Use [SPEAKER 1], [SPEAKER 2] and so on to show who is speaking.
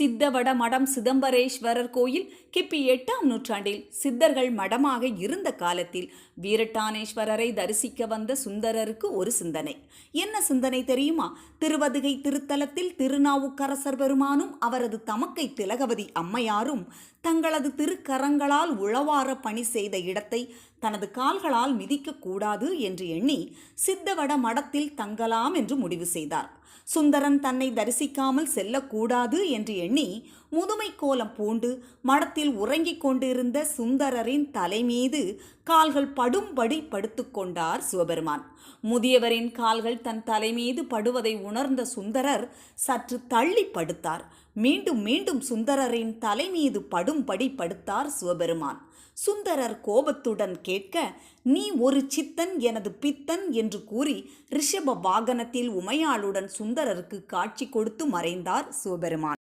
[SPEAKER 1] சித்தவட மடம் சிதம்பரேஸ்வரர் கோயில் கிபி எட்டாம் நூற்றாண்டில் சித்தர்கள் மடமாக இருந்த காலத்தில் வீரட்டானேஸ்வரரை தரிசிக்க வந்த சுந்தரருக்கு ஒரு சிந்தனை. என்ன சிந்தனை தெரியுமா? திருவதுகை திருத்தலத்தில் திருநாவுக்கரசர் பெருமானும் அவரது தமக்கை திலகவதி அம்மையாரும் தங்களது திருக்கரங்களால் உழவார பணி செய்த இடத்தை தனது கால்களால் மிதிக்கக்கூடாது என்று எண்ணி சித்தவட மடத்தில் தங்கலாம் என்று முடிவு செய்தார். சுந்தரன் தன்னை தரிசிக்காமல் செல்லக்கூடாது என்று எண்ணி முதுமை கோலம் பூண்டு மடத்தில் உறங்கிக் கொண்டிருந்த சுந்தரரின் தலைமீது கால்கள் படும்படி படுத்துக்கொண்டார் சிவபெருமான். முதியவரின் கால்கள் தன் தலைமீது படுவதை உணர்ந்த சுந்தரர் சற்று தள்ளி படுத்தார். மீண்டும் மீண்டும் சுந்தரரின் தலைமீது படும்படி படுத்தார் சிவபெருமான். சுந்தரர் கோபத்துடன் கேட்க நீ ஒரு சித்தன் எனது பித்தன் என்று கூறி ரிஷப வாகனத்தில் உமையாளுடன் சுந்தரருக்கு காட்சி கொடுத்து மறைந்தார் சிவபெருமான்.